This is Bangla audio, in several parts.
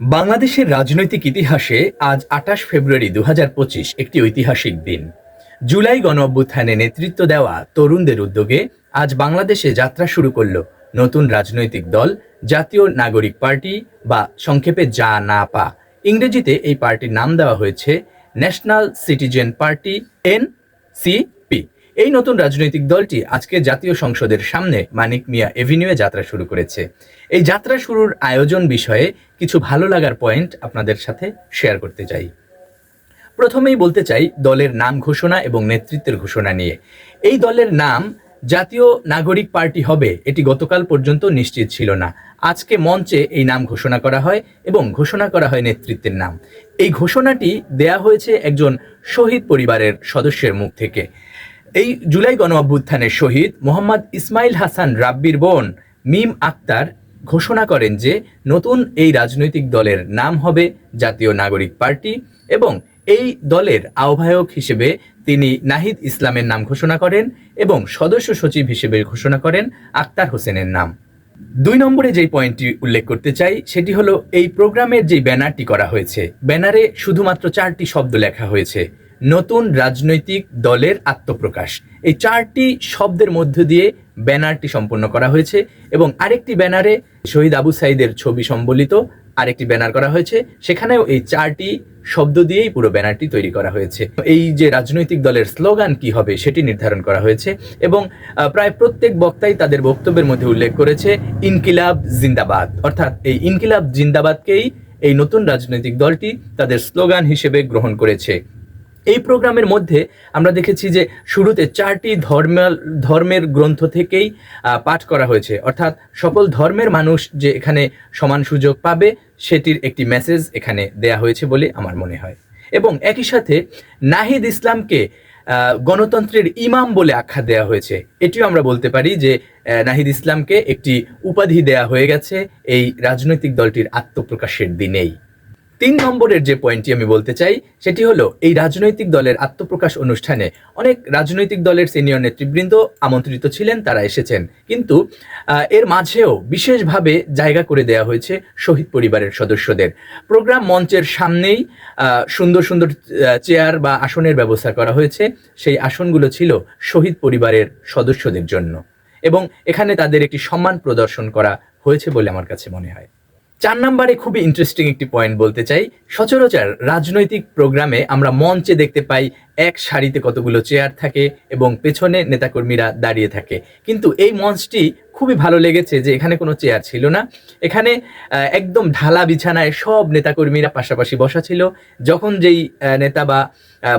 বাংলাদেশের রাজনৈতিক ইতিহাসে আজ আঠাশ ফেব্রুয়ারি দু হাজার পঁচিশ একটি ঐতিহাসিক দিন। জুলাই গণ অভ্যুত্থানে নেতৃত্ব দেওয়া তরুণদের উদ্যোগে আজ বাংলাদেশে যাত্রা শুরু করল নতুন রাজনৈতিক দল, জাতীয় নাগরিক পার্টি বা সংক্ষেপে যা না পা। ইংরেজিতে এই পার্টির নাম দেওয়া হয়েছে national citizen party, N CP এই নতুন রাজনৈতিক দলটি আজকে জাতীয় সংসদের সামনে মানিক মিয়া এভিনিউয়ে যাত্রা শুরু করেছে। এই যাত্রা শুরুর আয়োজন বিষয়ে কিছু ভালো লাগার পয়েন্ট আপনাদের সাথে শেয়ার করতে চাই। প্রথমেই বলতে চাই দলের নাম ঘোষণা এবং নেতৃত্বের ঘোষণা নিয়ে। এই দলের নাম জাতীয় নাগরিক পার্টি হবে এটি গতকাল পর্যন্ত নিশ্চিত ছিল না। আজকে মঞ্চে এই নাম ঘোষণা করা হয় এবং ঘোষণা করা হয় নেতৃত্বের নাম। এই ঘোষণাটি দেয়া হয়েছে একজন শহীদ পরিবারের সদস্যের মুখ থেকে। এই জুলাই গণ অভ্যুত্থানের শহীদ মোহাম্মদ ইসমাইল হাসান রাব্বির বোন মিম আক্তার ঘোষণা করেন যে নতুন এই রাজনৈতিক দলের নাম হবে জাতীয় নাগরিক পার্টি এবং এই দলের আহ্বায়ক হিসেবে তিনি নাহিদ ইসলামের নাম ঘোষণা করেন এবং সদস্য সচিব হিসেবে ঘোষণা করেন আক্তার হোসেনের নাম। দুই নম্বরে যেই পয়েন্টটি উল্লেখ করতে চাই, সেটি হলো এই প্রোগ্রামের যে ব্যানারটি করা হয়েছে, ব্যানারে শুধুমাত্র চারটি শব্দ লেখা হয়েছে। নতুন রাজনৈতিক দলের আত্মপ্রকাশ। এই চারটি শব্দের মধ্য দিয়ে ব্যানারটি সম্পন্ন করা হয়েছে এবং আরেকটি ব্যানারে শহীদ আবু সাইদের ছবি সম্বলিত আরেকটি ব্যানার করা হয়েছে। সেখানেও এই চারটি শব্দ দিয়েই পুরো ব্যানারটি তৈরি করা হয়েছে। এই যে রাজনৈতিক দলের স্লোগান কি হবে সেটি নির্ধারণ করা হয়েছে এবং প্রায় প্রত্যেক বক্তাই তাদের বক্তব্যের মধ্যে উল্লেখ করেছে, ইনকিলাব জিন্দাবাদ। অর্থাৎ এই ইনকিলাব জিন্দাবাদকেই এই নতুন রাজনৈতিক দলটি তাদের স্লোগান হিসেবে গ্রহণ করেছে। এই প্রোগ্রামের মধ্যে আমরা দেখেছি যে শুরুতে চারটি ধর্মাল ধর্মের গ্রন্থ থেকেই পাঠ করা হয়েছে। অর্থাৎ সকল ধর্মের মানুষ যে এখানে সমান সুযোগ পাবে, সেটির একটি মেসেজ এখানে দেয়া হয়েছে বলে আমার মনে হয়। এবং একই সাথে নাহিদ ইসলামকে গণতন্ত্রের ইমাম বলে আখ্যা দেওয়া হয়েছে। এটিও আমরা বলতে পারি যে নাহিদ ইসলামকে একটি উপাধি দেয়া হয়ে গেছে এই রাজনৈতিক দলটির আত্মপ্রকাশের দিনেই। তিন নম্বরের যে পয়েন্টটি আমি বলতে চাই, সেটি হলো এই রাজনৈতিক দলের আত্মপ্রকাশ অনুষ্ঠানে অনেক রাজনৈতিক দলের সিনিয়র নেতৃবৃন্দ আমন্ত্রিত ছিলেন, তারা এসেছেন। কিন্তু এর মাঝেও বিশেষভাবে জায়গা করে দেওয়া হয়েছে শহীদ পরিবারের সদস্যদের। প্রোগ্রাম মঞ্চের সামনেই সুন্দর সুন্দর চেয়ার বা আসনের ব্যবস্থা করা হয়েছে। সেই আসনগুলো ছিল শহীদ পরিবারের সদস্যদের জন্য। এবং এখানে তাদের একটি সম্মান প্রদর্শন করা হয়েছে বলে আমার কাছে মনে হয়। চার নম্বরে খুবই ইন্টারেস্টিং একটি পয়েন্ট বলতে চাই। সচরাচর রাজনৈতিক প্রোগ্রামে আমরা মঞ্চে দেখতে পাই এক সারিতে কতগুলো চেয়ার থাকে এবং পেছনে নেতাকর্মীরা দাঁড়িয়ে থাকে। কিন্তু এই মঞ্চটি খুবই ভালো লেগেছে যে এখানে কোনো চেয়ার ছিল না। এখানে একদম ঢালা বিছানায় সব নেতাকর্মীরা পাশাপাশি বসা ছিল। যখন যেই নেতা বা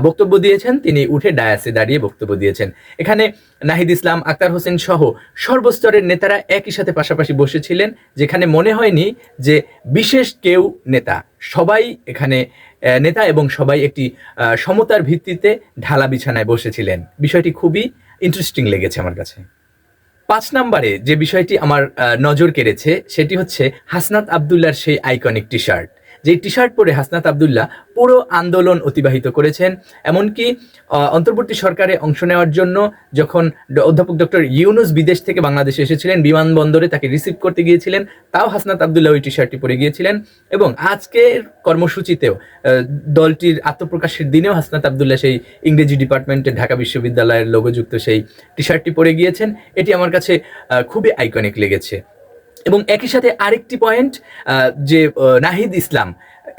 বক্তব্য দিয়েছেন, তিনি উঠে ডায়াসে দাঁড়িয়ে বক্তব্য দিয়েছেন। এখানে নাহিদ ইসলাম, আক্তার হোসেন সহ সর্বস্তরের নেতারা একই সাথে পাশাপাশি বসেছিলেন, যেখানে মনে হয়নি যে বিশেষ কেউ নেতা। সবাই এখানে নেতা এবং সবাই একটি সমতার ভিত্তিতে ঢালা বিছানায় বসেছিলেন। বিষয়টি খুবই ইন্টারেস্টিং লেগেছে আমার কাছে। পাঁচ নম্বরে যে বিষয়টি আমার নজর কেড়েছে, সেটি হচ্ছে হাসনাত আবদুল্লার সেই আইকনিক টি শার্ট যে টি শার্ট পরে হাসনাত আবদুল্লাহ পুরো আন্দোলন অতিবাহিত করেছেন, এমনকি অন্তর্বর্তী সরকারে অংশ নেওয়ার জন্য যখন অধ্যাপক ডক্টর ইউনুস বিদেশ থেকে বাংলাদেশে এসেছিলেন, বিমানবন্দরে তাকে রিসিভ করতে গিয়েছিলেন, তাও হাসনাত আবদুল্লাহ ওই টি শার্টটি পরে গিয়েছিলেন এবং আজকের কর্মসূচিতেও দলটির আত্মপ্রকাশের দিনেও হাসনাত আবদুল্লাহ সেই ইংরেজি ডিপার্টমেন্টের ঢাকা বিশ্ববিদ্যালয়ের লোগোযুক্ত সেই টি শার্টটি পরে গিয়েছেন। এটি আমার কাছে খুবই আইকনিক লেগেছে। এবং একই সাথে আরেকটি পয়েন্ট যে নাহিদ ইসলাম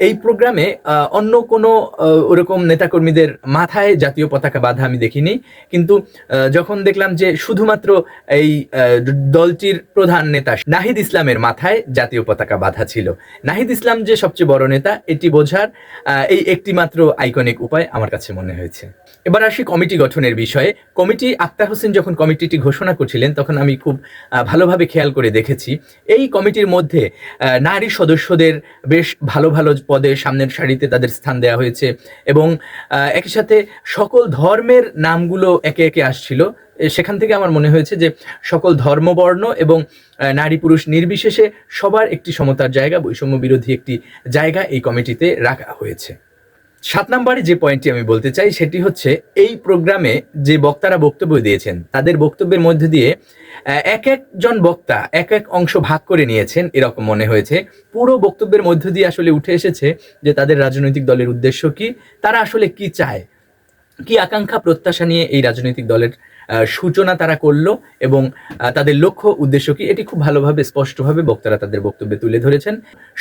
এই প্রোগ্রামে অন্য কোনো ওরকম নেতাকর্মীদের মাথায় জাতীয় পতাকা বাঁধা আমি দেখিনি। কিন্তু যখন দেখলাম যে শুধুমাত্র এই দলটির প্রধান নেতা নাহিদ ইসলামের মাথায় জাতীয় পতাকা বাঁধা ছিল। নাহিদ ইসলাম যে সবচেয়ে বড় নেতা, এটি বোঝার এই একটি মাত্র আইকনিক উপায় আমার কাছে মনে হয়েছে। এবার আসি কমিটি গঠনের বিষয়ে। কমিটি আক্তার হোসেন যখন কমিটিটি ঘোষণা করছিলেন, তখন আমি খুব ভালোভাবে খেয়াল করে দেখেছি। এই কমিটির মধ্যে নারী সদস্যদের বেশ ভালো ভালো পদে সামনের সারিতে তাদের স্থান দেওয়া হয়েছে এবং একই সাথে সকল ধর্মের নামগুলো একে একে আসছিল। সেখান থেকে আমার মনে হয়েছে যে সকল ধর্মবর্ণ এবং নারী পুরুষ নির্বিশেষে সবার একটি সমতার জায়গা, বৈষম্য বিরোধী একটি জায়গা এই কমিটিতে রাখা হয়েছে। সাত নম্বরে যে পয়েন্টটি আমি বলতে চাই, সেটি হচ্ছে এই প্রোগ্রামে যে বক্তারা বক্তব্য দিয়েছেন, তাদের বক্তব্যের মধ্যে দিয়ে এক একজন বক্তা এক এক অংশ ভাগ করে নিয়েছেন, এরকম মনে হয়েছে। পুরো বক্তব্যের মধ্য দিয়ে আসলে উঠে এসেছে যে তাদের রাজনৈতিক দলের উদ্দেশ্য কি, তারা আসলে কি চায়, কি আকাঙ্ক্ষা, প্রত্যাশা নিয়ে এই রাজনৈতিক দলের সূচনা তারা করল এবং তাদের লক্ষ্য উদ্দেশ্য কি এটি খুব ভালোভাবে, স্পষ্টভাবে বক্তারা তাদের বক্তব্যে তুলে ধরেছেন।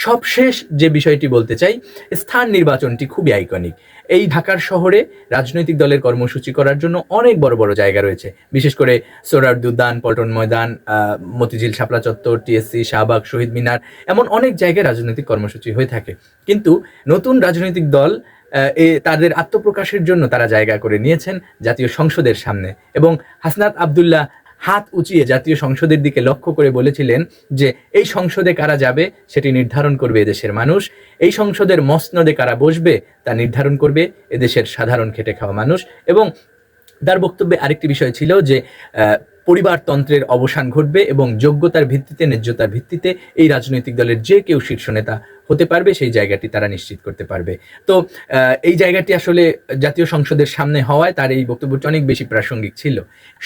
সবশেষ যে বিষয়টি বলতে চাই, স্থান নির্বাচনটি খুবই আইকনিক এই ঢাকার শহরে রাজনৈতিক দলের কর্মসূচি করার জন্য অনেক বড় বড় জায়গা রয়েছে। বিশেষ করে সোরারদুদ্দান উদ্যান পল্টন ময়দান মতিঝিল শাপলা চত্বর, টিএসসি, শাহবাগ, শহীদ মিনার, এমন অনেক জায়গায় রাজনৈতিক কর্মসূচি হয়ে থাকে। কিন্তু নতুন রাজনৈতিক দল তাদের আত্মপ্রকাশের জন্য তারা জায়গা করে নিয়েছেন জাতীয় সংসদের সামনে। এবং হাসনাত আবদুল্লাহ হাত উঁচিয়ে জাতীয় সংসদের দিকে লক্ষ্য করে বলেছিলেন যে, এই সংসদে কারা যাবে সেটি নির্ধারণ করবে এদেশের মানুষ। এই সংসদের মসনদে কারা বসবে তা নির্ধারণ করবে এদেশের সাধারণ খেটে খাওয়া মানুষ। এবং তার বক্তব্যে আরেকটি বিষয় ছিল যে পরিবারতন্ত্রের অবসান ঘটবে এবং যোগ্যতার ভিত্তিতে, ন্যায্যতার ভিত্তিতে এই রাজনৈতিক দলের যে কেউ শীর্ষ নেতা হতে পারবে, সেই জায়গাটি তারা নিশ্চিত করতে পারবে। তো এই জায়গাটি আসলে জাতীয় সংসদের সামনে হওয়ায় তার এই বক্তব্যটি অনেক বেশি প্রাসঙ্গিক ছিল।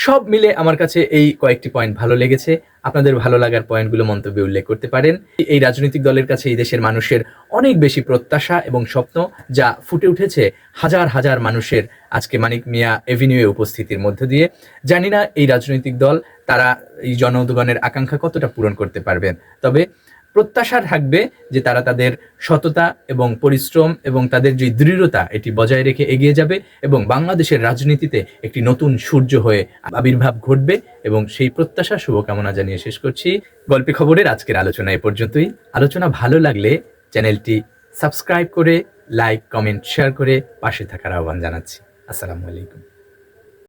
সব মিলে আমার কাছে এই কয়েকটি পয়েন্ট ভালো লেগেছে। আপনাদের ভালো লাগার পয়েন্টগুলো মন্তব্যে উল্লেখ করতে পারেন। এই রাজনৈতিক দলের কাছে এই দেশের মানুষের অনেক বেশি প্রত্যাশা এবং স্বপ্ন যা ফুটে উঠেছে হাজার হাজার মানুষের আজকে মানিক মিয়া এভিনিউয়ে উপস্থিতির মধ্য দিয়ে। জানি না এই রাজনৈতিক দল তারা এই জনগণের আকাঙ্ক্ষা কতটা পূরণ করতে পারবেন। তবে প্রত্যাশা থাকবে যে তারা তাদের সততা এবং পরিশ্রম এবং তাদের যে দৃঢ়তা, এটি বজায় রেখে এগিয়ে যাবে এবং বাংলাদেশের রাজনীতিতে একটি নতুন সূর্য হয়ে আবির্ভাব ঘটবে এবং সেই প্রত্যাশা, শুভকামনা জানিয়ে শেষ করছি। গল্পে খবরের আজকের আলোচনা এ পর্যন্তই। আলোচনা ভালো লাগলে চ্যানেলটি সাবস্ক্রাইব করে, লাইক, কমেন্ট, শেয়ার করে পাশে থাকার আহ্বান জানাচ্ছি। আসসালামু আলাইকুম।